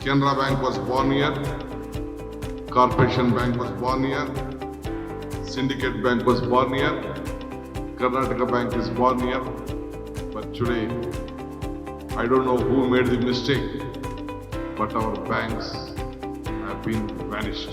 Canara Bank was born here. Corporation Bank was born here. Syndicate Bank was born here. Karnataka Bank is born here. But today, I don't know who made the mistake, but our banks have been vanished.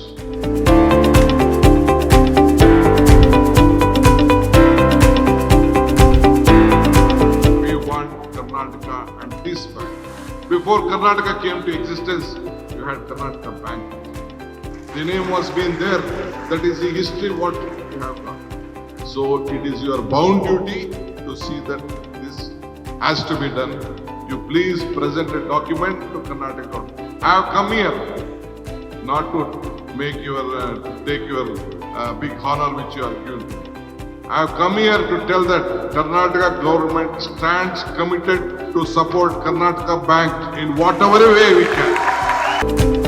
We want Karnataka and this bank. Before Karnataka came to existence, you had Karnataka Bank. The name was being there. That is the history what you have done. So it is your bound duty to see that this has to be done. You please present a document to Karnataka. I have come here not to make your, uh, take your uh, big honor which you are given. I have come here to tell that Karnataka government stands committed to support Karnataka Bank in whatever way we can.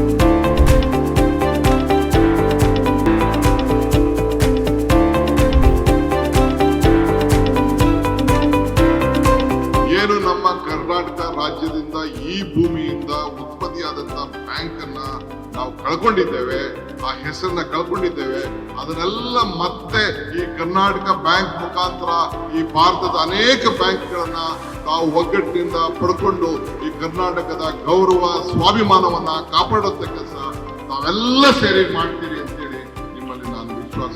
ಏನು ನಮ್ಮ ಕರ್ನಾಟಕ ರಾಜ್ಯದಿಂದ ಈ ಭೂಮಿಯಿಂದ ಉತ್ಪತ್ತಿಯಾದಂತ bank ಅನ್ನ ನಾವು ಕಳ್ಕೊಂಡಿದ್ದೇವೆ, ಆ ಹೆಸರನ್ನ ಕಳ್ಕೊಂಡಿದ್ದೇವೆ, ಅದನ್ನೆಲ್ಲ ಮತ್ತೆ ಈ ಕರ್ನಾಟಕ ಬ್ಯಾಂಕ್ ಮುಖಾಂತರ ಈ ಭಾರತದ ಅನೇಕ ಬ್ಯಾಂಕ್ಗಳನ್ನ ನಾವು ಒಗ್ಗಟ್ಟಿನಿಂದ ಪಡ್ಕೊಂಡು ಈ ಕರ್ನಾಟಕದ ಗೌರವ, ಸ್ವಾಭಿಮಾನವನ್ನ ಕಾಪಾಡೋದಕ್ಕೆ ಕೆಲಸ ನಾವೆಲ್ಲ ಸೇರಿ ಮಾಡ್ತೀರಿ ಅಂತೇಳಿ ನಿಮ್ಮಲ್ಲಿ ನಾನು ವಿಶ್ವಾಸ